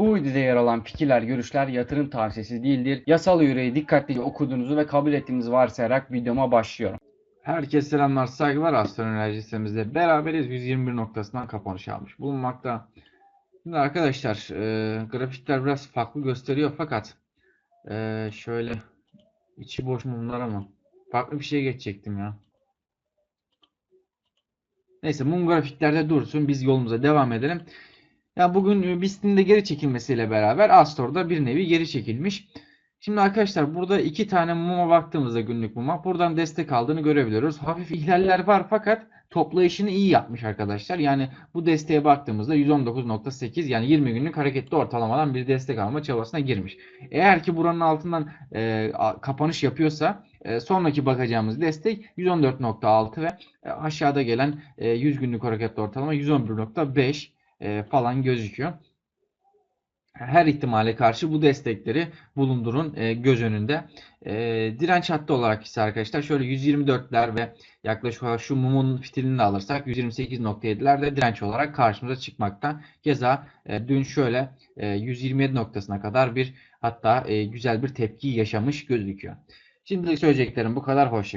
Bu videoda yer alan fikirler, görüşler yatırım tavsiyesi değildir. Yasal yüreği dikkatlice okuduğunuzu ve kabul ettiğinizi varsayarak videoma başlıyorum. Herkese selamlar, saygılar. Astroenerji sitemizde beraberiz. 121 noktasından kapanış almış bulunmakta. Şimdi arkadaşlar, e, grafikler biraz farklı gösteriyor fakat e, şöyle içi boş mumlar ama farklı bir şeye geçecektim ya. Neyse mum grafiklerde dursun. Biz yolumuza devam edelim. Ya bugün e, BIST'in de geri çekilmesiyle beraber Astor'da bir nevi geri çekilmiş. Şimdi arkadaşlar burada iki tane muma baktığımızda günlük muma buradan destek aldığını görebiliyoruz. Hafif ihlaller var fakat toplayışını iyi yapmış arkadaşlar. Yani bu desteğe baktığımızda 119.8 yani 20 günlük hareketli ortalamadan bir destek alma çabasına girmiş. Eğer ki buranın altından e, kapanış yapıyorsa e, sonraki bakacağımız destek 114.6 ve e, aşağıda gelen e, 100 günlük hareketli ortalama 111.5 e, falan gözüküyor. Her ihtimale karşı bu destekleri bulundurun e, göz önünde. E, direnç hattı olarak ise arkadaşlar şöyle 124'ler ve yaklaşık şu mumun fitilini de alırsak 128.7'ler de direnç olarak karşımıza çıkmakta. Keza e, dün şöyle e, 127 noktasına kadar bir hatta e, güzel bir tepki yaşamış gözüküyor. Şimdilik söyleyeceklerim bu kadar. Hoşça